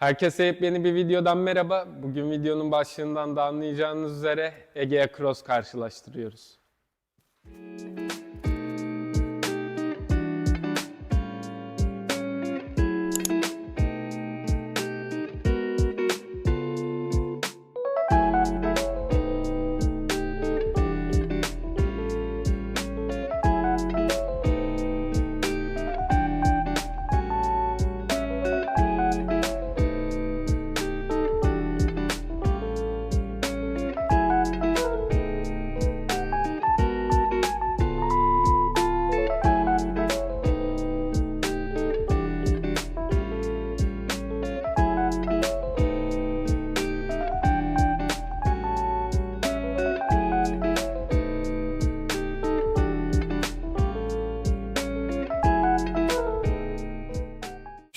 Herkese yepyeni bir videodan merhaba. Bugün videonun başlığından da anlayacağınız üzere Egea Cross karşılaştırıyoruz.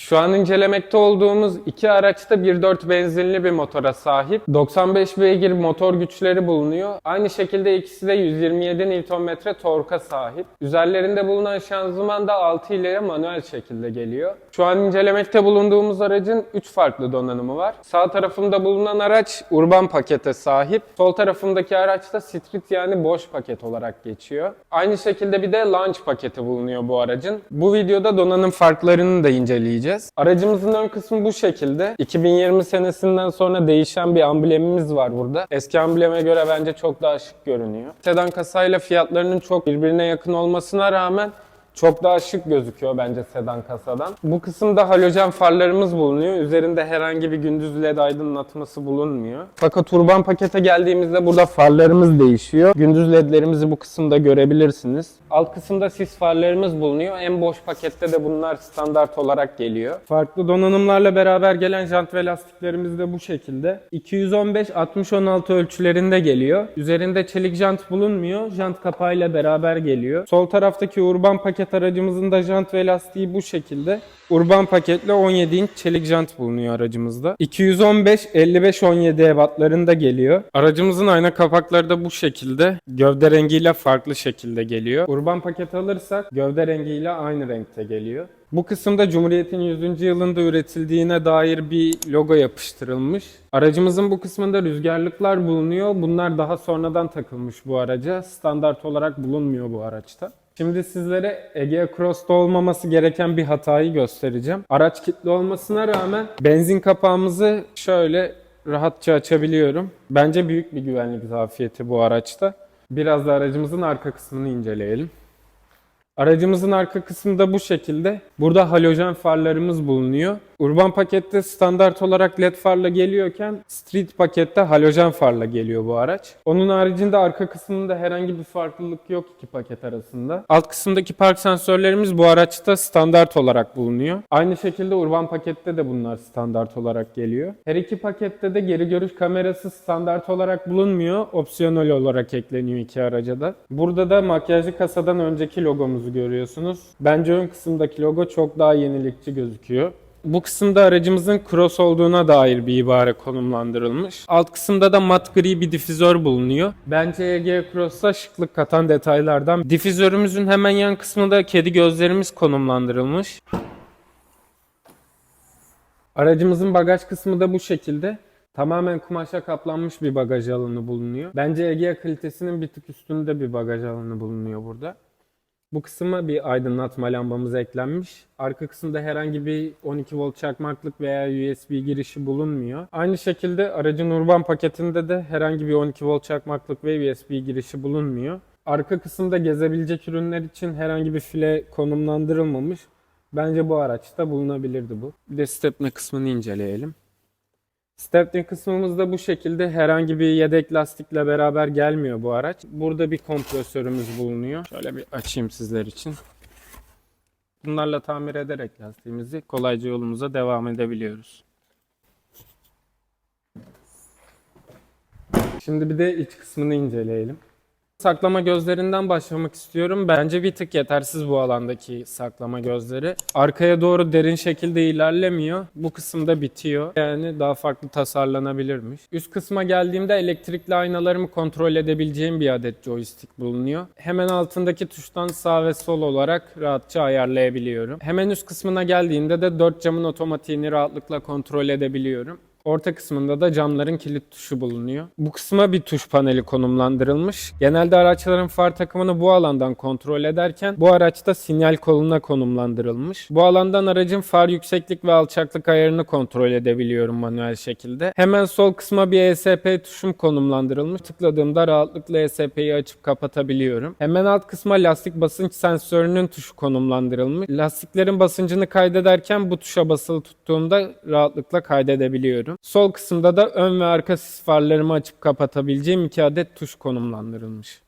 Şu an incelemekte olduğumuz iki araçta 1.4 benzinli bir motora sahip. 95 beygir motor güçleri bulunuyor. Aynı şekilde ikisi de 127 Nm torka sahip. Üzerlerinde bulunan şanzıman da 6 ile manuel şekilde geliyor. Şu an incelemekte bulunduğumuz aracın 3 farklı donanımı var. Sağ tarafımda bulunan araç urban pakete sahip. Sol tarafımdaki araç da street yani boş paket olarak geçiyor. Aynı şekilde bir de launch paketi bulunuyor bu aracın. Bu videoda donanım farklarını da inceleyeceğiz. Aracımızın ön kısmı bu şekilde. 2020 senesinden sonra değişen bir amblemimiz var burada. Eski ambleme göre bence çok daha şık görünüyor. Sedan kasayla fiyatlarının çok birbirine yakın olmasına rağmen çok daha şık gözüküyor bence sedan kasadan. Bu kısımda halojen farlarımız bulunuyor. Üzerinde herhangi bir gündüz led aydınlatması bulunmuyor. Fakat urban pakete geldiğimizde burada farlarımız değişiyor. Gündüz ledlerimizi bu kısımda görebilirsiniz. Alt kısımda sis farlarımız bulunuyor. En boş pakette de bunlar standart olarak geliyor. Farklı donanımlarla beraber gelen jant ve lastiklerimiz de bu şekilde. 215-60-16 ölçülerinde geliyor. Üzerinde çelik jant bulunmuyor. Jant kapağıyla beraber geliyor. Sol taraftaki urban paket aracımızın da jant ve lastiği bu şekilde. Urban paketle 17 inç çelik jant bulunuyor aracımızda. 215-55-17 ebatlarında geliyor. Aracımızın ayna kapakları da bu şekilde. Gövde rengiyle farklı şekilde geliyor. Urban paket alırsak gövde rengiyle aynı renkte geliyor. Bu kısımda Cumhuriyet'in 100. yılında üretildiğine dair bir logo yapıştırılmış. Aracımızın bu kısmında rüzgarlıklar bulunuyor. Bunlar daha sonradan takılmış bu araca. Standart olarak bulunmuyor bu araçta. Şimdi sizlere Egea Cross'ta olmaması gereken bir hatayı göstereceğim. Araç kilitli olmasına rağmen benzin kapağımızı şöyle rahatça açabiliyorum. Bence büyük bir güvenlik zafiyeti bu araçta. Biraz da aracımızın arka kısmını inceleyelim. Aracımızın arka kısmında bu şekilde. Burada halojen farlarımız bulunuyor. Urban pakette standart olarak led farla geliyorken street pakette halojen farla geliyor bu araç. Onun haricinde arka kısmında herhangi bir farklılık yok iki paket arasında. Alt kısımdaki park sensörlerimiz bu araçta standart olarak bulunuyor. Aynı şekilde urban pakette de bunlar standart olarak geliyor. Her iki pakette de geri görüş kamerası standart olarak bulunmuyor. Opsiyonel olarak ekleniyor iki araca da. Burada da makyajlı kasadan önceki logomuzu görüyorsunuz. Bence ön kısımdaki logo çok daha yenilikçi gözüküyor. Bu kısımda aracımızın cross olduğuna dair bir ibare konumlandırılmış. Alt kısımda da mat gri bir difüzör bulunuyor. Bence EG Cross'a şıklık katan detaylardan. Difüzörümüzün hemen yan kısmında kedi gözlerimiz konumlandırılmış. Aracımızın bagaj kısmı da bu şekilde. Tamamen kumaşa kaplanmış bir bagaj alanı bulunuyor. Bence Egea kalitesinin bir tık üstünde bir bagaj alanı bulunuyor burada. Bu kısma bir aydınlatma lambamız eklenmiş. Arka kısımda herhangi bir 12 volt çakmaklık veya USB girişi bulunmuyor. Aynı şekilde aracın urban paketinde de herhangi bir 12 volt çakmaklık ve USB girişi bulunmuyor. Arka kısımda gezebilecek ürünler için herhangi bir file konumlandırılmamış. Bence bu araçta bulunabilirdi bu. Bir de stepne kısmını inceleyelim. Stepney kısmımız da bu şekilde herhangi bir yedek lastikle beraber gelmiyor bu araç. Burada bir kompresörümüz bulunuyor. Şöyle bir açayım sizler için. Bunlarla tamir ederek lastiğimizi kolayca yolumuza devam edebiliyoruz. Şimdi bir de iç kısmını inceleyelim. Saklama gözlerinden başlamak istiyorum. Bence bir tık yetersiz bu alandaki saklama gözleri. Arkaya doğru derin şekilde ilerlemiyor. Bu kısımda bitiyor. Yani daha farklı tasarlanabilirmiş. Üst kısma geldiğimde elektrikli aynalarımı kontrol edebileceğim bir adet joystick bulunuyor. Hemen altındaki tuştan sağ ve sol olarak rahatça ayarlayabiliyorum. Hemen üst kısmına geldiğinde de 4 camın otomatiğini rahatlıkla kontrol edebiliyorum. Orta kısmında da camların kilit tuşu bulunuyor. Bu kısma bir tuş paneli konumlandırılmış. Genelde araçların far takımını bu alandan kontrol ederken bu araçta sinyal koluna konumlandırılmış. Bu alandan aracın far yükseklik ve alçaklık ayarını kontrol edebiliyorum manuel şekilde. Hemen sol kısma bir ESP tuşum konumlandırılmış. Tıkladığımda rahatlıkla ESP'yi açıp kapatabiliyorum. Hemen alt kısma lastik basınç sensörünün tuşu konumlandırılmış. Lastiklerin basıncını kaydederken bu tuşa basılı tuttuğumda rahatlıkla kaydedebiliyorum. Sol kısımda da ön ve arka sis farlarımı açıp kapatabileceğim iki adet tuş konumlandırılmış.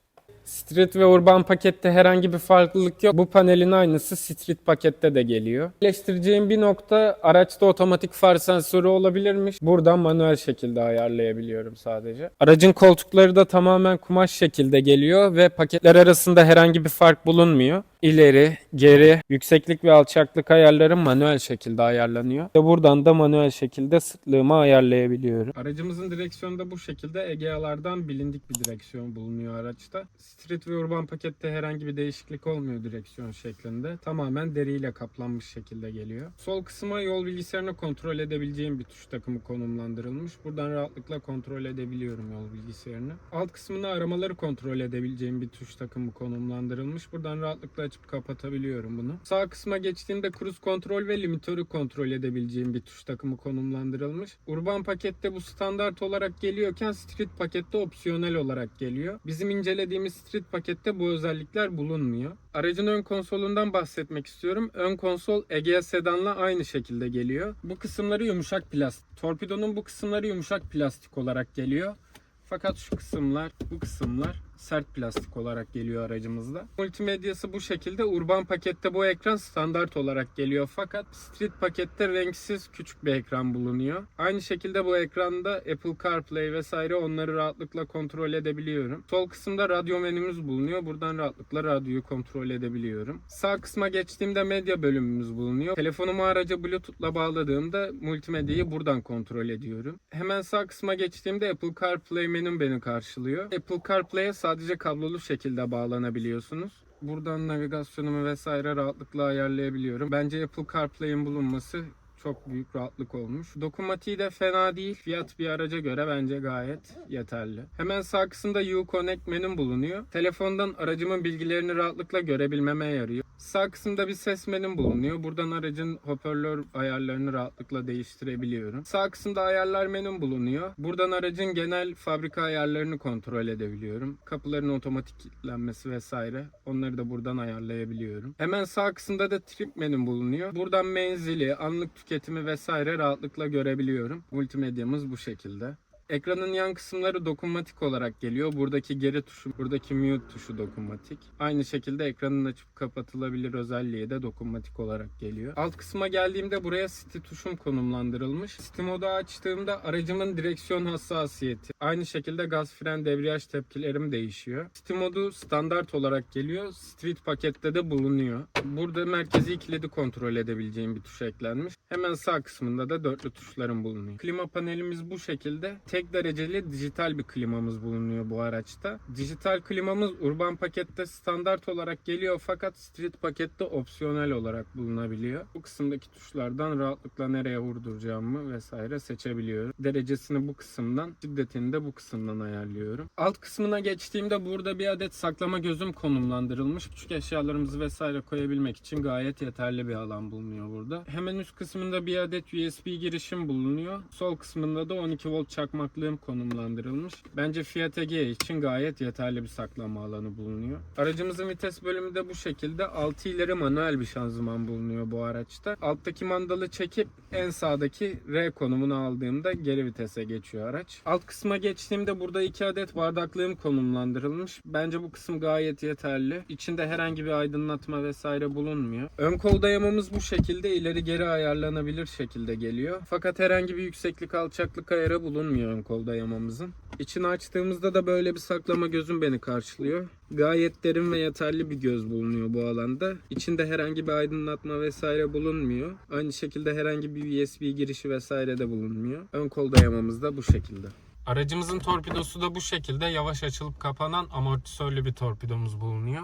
Street ve urban pakette herhangi bir farklılık yok. Bu panelin aynısı Street pakette de geliyor. Eleştireceğim bir nokta araçta otomatik far sensörü olabilirmiş. Buradan manuel şekilde ayarlayabiliyorum sadece. Aracın koltukları da tamamen kumaş şekilde geliyor ve paketler arasında herhangi bir fark bulunmuyor. İleri, geri, yükseklik ve alçaklık ayarları manuel şekilde ayarlanıyor. Ve buradan da manuel şekilde sıklığımı ayarlayabiliyorum. Aracımızın direksiyonu da bu şekilde EGA'lardan bilindik bir direksiyon bulunuyor araçta. Street ve urban pakette herhangi bir değişiklik olmuyor direksiyon şeklinde. Tamamen deriyle kaplanmış şekilde geliyor. Sol kısma yol bilgisayarını kontrol edebileceğim bir tuş takımı konumlandırılmış. Buradan rahatlıkla kontrol edebiliyorum yol bilgisayarını. Alt kısmına aramaları kontrol edebileceğim bir tuş takımı konumlandırılmış. Buradan rahatlıkla açıp kapatabiliyorum bunu. Sağ kısma geçtiğimde cruise kontrol ve limitörü kontrol edebileceğim bir tuş takımı konumlandırılmış. Urban pakette bu standart olarak geliyorken Street pakette opsiyonel olarak geliyor. Bizim incelediğimiz Street pakette bu özellikler bulunmuyor. Aracın ön konsolundan bahsetmek istiyorum. Ön konsol Egea Sedan'la aynı şekilde geliyor. Bu kısımları yumuşak plastik. Torpidonun bu kısımları yumuşak plastik olarak geliyor. Fakat şu kısımlar, bu kısımlar sert plastik olarak geliyor aracımızda. Multimedyası bu şekilde. Urban pakette bu ekran standart olarak geliyor. Fakat Street pakette renksiz küçük bir ekran bulunuyor. Aynı şekilde bu ekranda Apple CarPlay vesaire onları rahatlıkla kontrol edebiliyorum. Sol kısımda radyo menümüz bulunuyor. Buradan rahatlıkla radyoyu kontrol edebiliyorum. Sağ kısma geçtiğimde medya bölümümüz bulunuyor. Telefonumu araca Bluetooth'la bağladığımda multimedyayı buradan kontrol ediyorum. Hemen sağ kısma geçtiğimde Apple CarPlay menüm beni karşılıyor. Apple CarPlay'e sadece kablolu şekilde bağlanabiliyorsunuz. Buradan navigasyonumu vesaire rahatlıkla ayarlayabiliyorum. Bence Apple CarPlay'in bulunması çok büyük rahatlık olmuş. Dokunmatiği de fena değil. Fiyat bir araca göre bence gayet yeterli. Hemen sağ kısımda U-Connect menüm bulunuyor. Telefondan aracımın bilgilerini rahatlıkla görebilmeme yarıyor. Sağ kısımda bir ses menüm bulunuyor. Buradan aracın hoparlör ayarlarını rahatlıkla değiştirebiliyorum. Sağ kısımda ayarlar menüm bulunuyor. Buradan aracın genel fabrika ayarlarını kontrol edebiliyorum. Kapıların otomatik kilitlenmesi vesaire. Onları da buradan ayarlayabiliyorum. Hemen sağ kısımda da trip menüm bulunuyor. Buradan menzili, anlık tüketimi vesaire rahatlıkla görebiliyorum. Multimedyamız bu şekilde. Ekranın yan kısımları dokunmatik olarak geliyor. Buradaki geri tuşu, buradaki mute tuşu dokunmatik. Aynı şekilde ekranın açıp kapatılabilir özelliği de dokunmatik olarak geliyor. Alt kısma geldiğimde buraya City tuşum konumlandırılmış. City modu açtığımda aracımın direksiyon hassasiyeti, aynı şekilde gaz fren debriyaj tepkilerim değişiyor. City modu standart olarak geliyor. Street pakette de bulunuyor. Burada merkezi kilidi kontrol edebileceğim bir tuş eklenmiş. Hemen sağ kısmında da dörtlü tuşlarım bulunuyor. Klima panelimiz bu şekilde. Tek dereceli dijital bir klimamız bulunuyor bu araçta. Dijital klimamız urban pakette standart olarak geliyor fakat street pakette opsiyonel olarak bulunabiliyor. Bu kısımdaki tuşlardan rahatlıkla nereye vurduracağımı vesaire seçebiliyorum. Derecesini bu kısımdan, şiddetini de bu kısımdan ayarlıyorum. Alt kısmına geçtiğimde burada bir adet saklama gözüm konumlandırılmış. Küçük eşyalarımızı vesaire koyabilmek için gayet yeterli bir alan bulunuyor burada. Hemen üst kısmında bir adet USB girişim bulunuyor. Sol kısmında da 12 volt çakmaklığım konumlandırılmış. Bence Fiat Egea için gayet yeterli bir saklama alanı bulunuyor. Aracımızın vites bölümü de bu şekilde. 6 ileri manuel bir şanzıman bulunuyor bu araçta. Alttaki mandalı çekip en sağdaki R konumunu aldığımda geri vitese geçiyor araç. Alt kısma geçtiğimde burada 2 adet bardaklığım konumlandırılmış. Bence bu kısım gayet yeterli. İçinde herhangi bir aydınlatma vesaire bulunmuyor. Ön kol dayamamız bu şekilde ileri geri ayarlanabilir şekilde geliyor. Fakat herhangi bir yükseklik alçaklık ayarı bulunmuyor ön kol dayamamızın. İçini açtığımızda da böyle bir saklama gözüm beni karşılıyor. Gayet derin ve yeterli bir göz bulunuyor bu alanda. İçinde herhangi bir aydınlatma vesaire bulunmuyor. Aynı şekilde herhangi bir USB girişi vesaire de bulunmuyor. Ön kol dayamamız da bu şekilde. Aracımızın torpidosu da bu şekilde yavaş açılıp kapanan amortisörlü bir torpidomuz bulunuyor.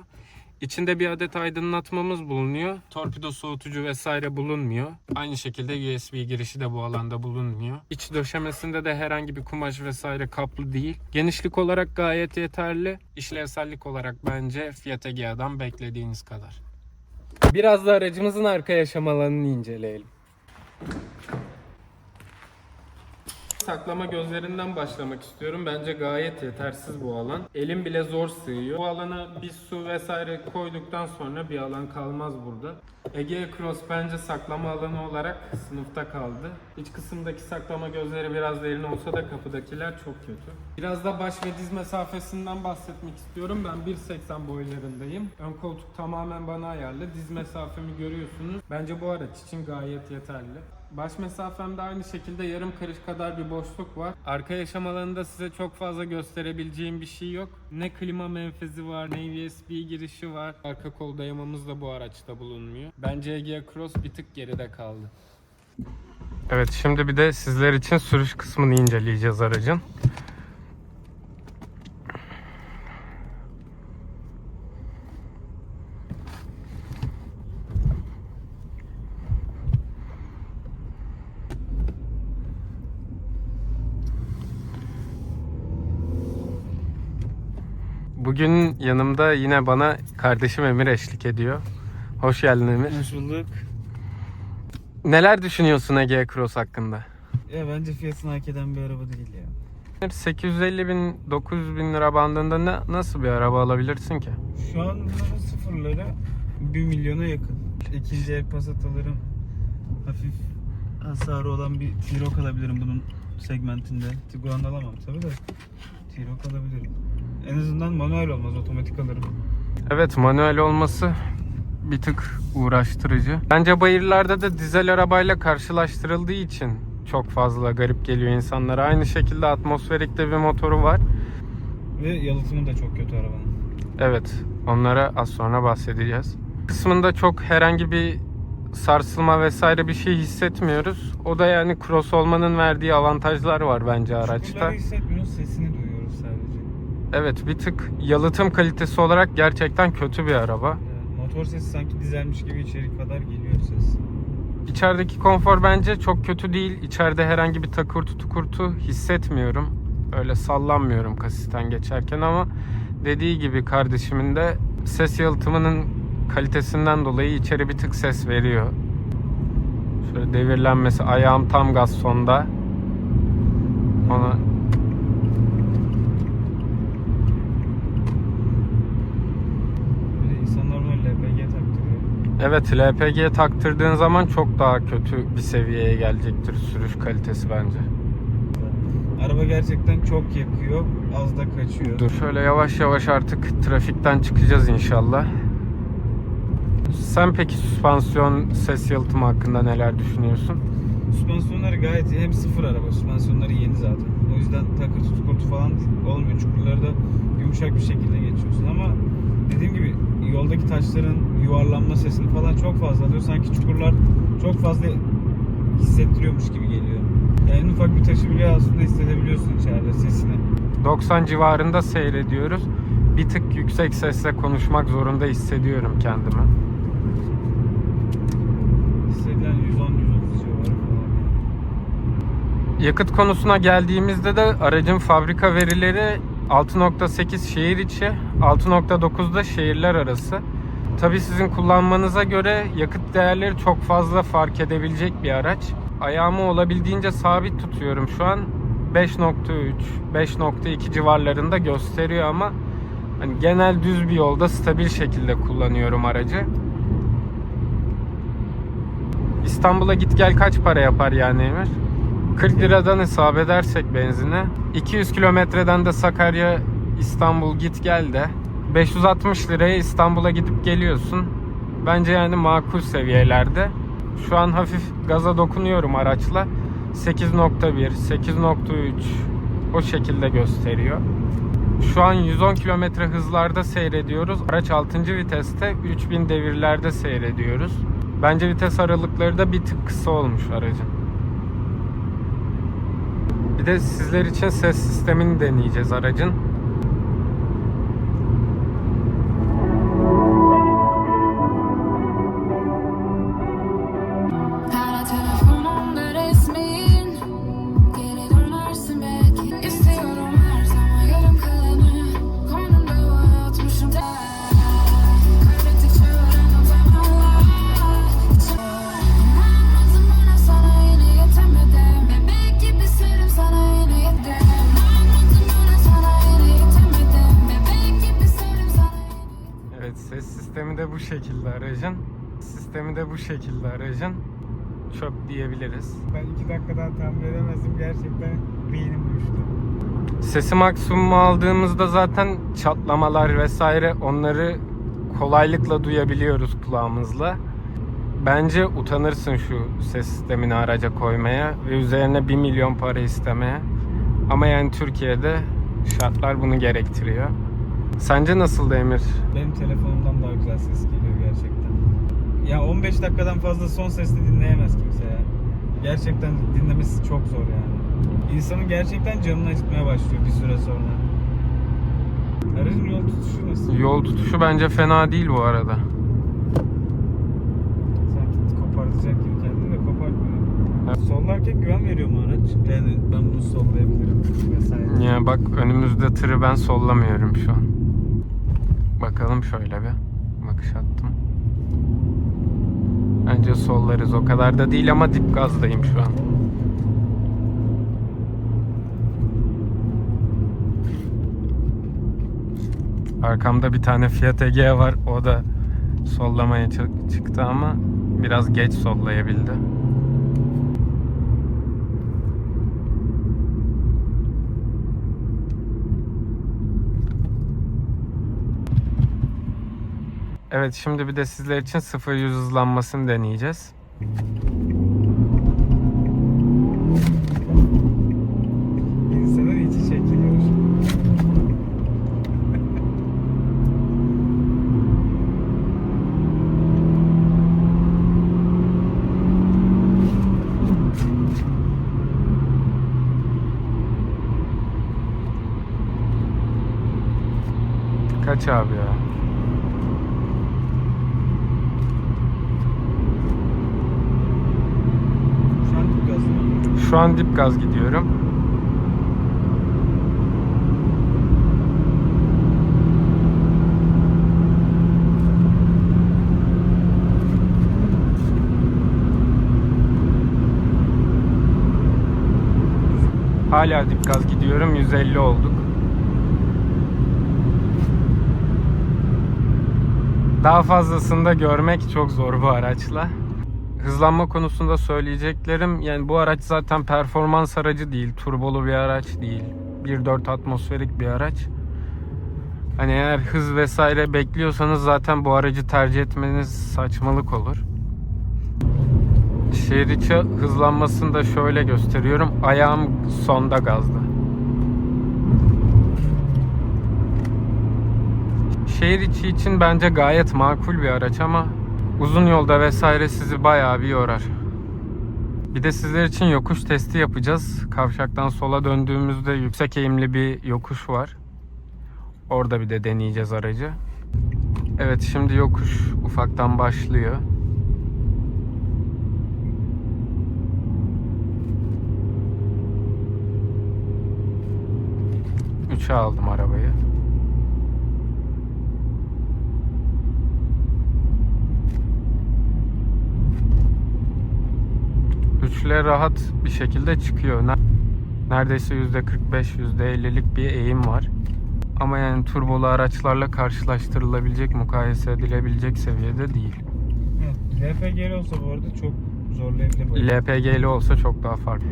İçinde bir adet aydınlatmamız bulunuyor. Torpido soğutucu vesaire bulunmuyor. Aynı şekilde USB girişi de bu alanda bulunmuyor. İç döşemesinde de herhangi bir kumaş vesaire kaplı değil. Genişlik olarak gayet yeterli. İşlevsellik olarak bence Fiat Egea'dan beklediğiniz kadar. Biraz da aracımızın arka yaşam alanını inceleyelim. Saklama gözlerinden başlamak istiyorum. Bence gayet yetersiz bu alan. Elim bile zor sığıyor. Bu alana bir su vesaire koyduktan sonra bir alan kalmaz burada. Egea Cross bence saklama alanı olarak sınıfta kaldı. İç kısımdaki saklama gözleri biraz derin olsa da kapıdakiler çok kötü. Biraz da baş ve diz mesafesinden bahsetmek istiyorum. Ben 1.80 boylarındayım. Ön koltuk tamamen bana ayarlı. Diz mesafemi görüyorsunuz. Bence bu araç için gayet yeterli. Baş mesafemde aynı şekilde yarım karış kadar bir boşluk var. Arka yaşam alanında size çok fazla gösterebileceğim bir şey yok. Ne klima menfezi var, ne USB girişi var. Arka kol dayamamız da bu araçta bulunmuyor. Bence Egea Cross bir tık geride kaldı. Evet şimdi bir de sizler için sürüş kısmını inceleyeceğiz aracın. Bugün yanımda yine bana kardeşim Emir eşlik ediyor. Hoş geldin Emir. Hoş bulduk. Neler düşünüyorsun Egea Cross hakkında? Ya bence fiyatını hak eden bir araba değil ya. 850 bin 900 bin lira bandında ne, nasıl bir araba alabilirsin ki? Şu an bunların sıfırları 1 milyona yakın. İkinci el Passat alırım. Hafif hasarı olan bir T-Roc alabilirim bunun segmentinde. Tiguan alamam tabi de. T-Roc alabilirim. En azından manuel olmaz, otomatik alırım. Evet manuel olması bir tık uğraştırıcı. Bence bayırlarda da dizel arabayla karşılaştırıldığı için çok fazla garip geliyor insanlara. Aynı şekilde atmosferikte bir motoru var. Ve yalıtımı da çok kötü arabanın. Evet, onlara az sonra bahsedeceğiz. Kısmında çok herhangi bir sarsılma vesaire bir şey hissetmiyoruz. O da yani cross olmanın verdiği avantajlar var bence araçta. Çukurları hissetmiyoruz, sesini duyuyoruz sadece. Evet, bir tık yalıtım kalitesi olarak gerçekten kötü bir araba. Motor sesi sanki dizelmiş gibi içeri kadar geliyor ses. İçerideki konfor bence çok kötü değil. İçeride herhangi bir takırtı tukurtu hissetmiyorum. Öyle sallanmıyorum kasisten geçerken ama dediği gibi kardeşimin de ses yalıtımının kalitesinden dolayı içeri bir tık ses veriyor. Şöyle devirlenmesi ayağım tam gaz sonda. Ona Bir de insanlar bunu LPG taktırıyor. Evet LPG taktırdığın zaman çok daha kötü bir seviyeye gelecektir sürüş kalitesi bence. Araba gerçekten çok yakıyor, az da kaçıyor. Dur şöyle yavaş yavaş artık trafikten çıkacağız inşallah. Sen peki süspansiyon ses yalıtımı hakkında neler düşünüyorsun? Süspansiyonları gayet iyi. Hem sıfır araba, süspansiyonları yeni zaten. O yüzden takırtı tukurtu falan olmuyor. Çukurlarda yumuşak bir şekilde geçiyorsun ama dediğim gibi yoldaki taşların yuvarlanma sesini falan çok fazla alıyor. Sanki çukurlar çok fazla hissettiriyormuş gibi geliyor. Yani en ufak bir taşı bile aslında hissedebiliyorsun içeride sesini. 90 civarında seyrediyoruz. Bir tık yüksek sesle konuşmak zorunda hissediyorum kendimi. Hissedilen 110-130 civarı falan. Yakıt konusuna geldiğimizde de aracın fabrika verileri 6.8 şehir içi, 6.9 da şehirler arası. Tabi sizin kullanmanıza göre yakıt değerleri çok fazla fark edebilecek bir araç. Ayağımı olabildiğince sabit tutuyorum şu an. 5.3, 5.2 civarlarında gösteriyor ama hani genel düz bir yolda stabil şekilde kullanıyorum aracı. İstanbul'a git gel kaç para yapar yani Emir? 40 liradan hesap edersek benzine 200 kilometreden de Sakarya İstanbul git gel de 560 liraya İstanbul'a gidip geliyorsun. Bence yani makul seviyelerde. Şu an hafif gaza dokunuyorum araçla. 8.1, 8.3 o şekilde gösteriyor. Şu an 110 km hızlarda seyrediyoruz. Araç 6. viteste 3000 devirlerde seyrediyoruz. Bence vites aralıkları da bir tık kısa olmuş aracın. Bir de sizler için ses sistemini deneyeceğiz aracın. Sistemi de bu şekilde aracın. Sistemi de bu şekilde aracın. Çöp diyebiliriz. Ben iki dakika daha tahmin edemezdim. Gerçekten beynim düştü. Sesi maksimumu aldığımızda zaten çatlamalar vesaire onları kolaylıkla duyabiliyoruz kulağımızla. Bence utanırsın şu ses sistemini araca koymaya ve üzerine 1 milyon para istemeye. Ama yani Türkiye'de şartlar bunu gerektiriyor. Sence nasıldı Emir? Benim telefonumdan daha güzel ses geliyor gerçekten. Ya 15 dakikadan fazla son sesli dinleyemez kimse ya. Gerçekten dinlemesi çok zor yani. İnsanın gerçekten canını acıtmaya başlıyor bir süre sonra. Aracın yol tutuşu nasıl? Yol tutuşu bence fena değil bu arada. Sanki kopartacak gibi kendini de kopartmıyor. Sollarken güven veriyor mu araç? Yani ben bunu sollayabilirim vesaire. Ya bak önümüzde tırı ben sollamıyorum şu an. Bakalım şöyle bir. Bakış attım. Bence sollarız o kadar da değil ama dip gazdayım şu an. Arkamda bir tane Fiat Egea var. O da sollamaya çı- çıktı ama biraz geç sollayabildi. Evet şimdi bir de sizler için 0-100 hızlanmasını deneyeceğiz. İnsanın içi çekiliyor. Kaç abi ya? Şu an çok gazlı. Şu an dip gaz gidiyorum. Hala dip gaz gidiyorum. 150 olduk. Daha fazlasını da görmek çok zor bu araçla. Hızlanma konusunda söyleyeceklerim yani bu araç zaten performans aracı değil, turbolu bir araç değil. 1.4 atmosferik bir araç. Hani eğer hız vesaire bekliyorsanız zaten bu aracı tercih etmeniz saçmalık olur. Şehir içi hızlanmasını da şöyle gösteriyorum. Ayağım sonda gazda. Şehir içi için bence gayet makul bir araç ama uzun yolda vesaire sizi bayağı bir yorar. Bir de sizler için yokuş testi yapacağız. Kavşaktan sola döndüğümüzde yüksek eğimli bir yokuş var. Orada bir de deneyeceğiz aracı. Evet şimdi yokuş ufaktan başlıyor. Üçe aldım arabayı. Üçle rahat bir şekilde çıkıyor. Ne- Neredeyse %45, %50'lik bir eğim var. Ama yani turbolu araçlarla karşılaştırılabilecek, mukayese edilebilecek seviyede değil. Evet, LPG olsa bu arada çok zorlayabilir. LPG'li olsa çok daha farklı.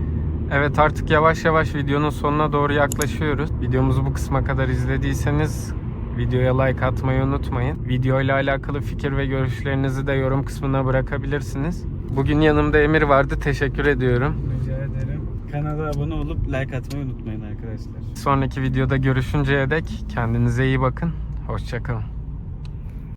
Evet artık yavaş yavaş videonun sonuna doğru yaklaşıyoruz. Videomuzu bu kısma kadar izlediyseniz videoya like atmayı unutmayın. Video ile alakalı fikir ve görüşlerinizi de yorum kısmına bırakabilirsiniz. Bugün yanımda Emir vardı. Teşekkür ediyorum. Rica ederim. Kanala abone olup like atmayı unutmayın arkadaşlar. Sonraki videoda görüşünceye dek kendinize iyi bakın. Hoşçakalın.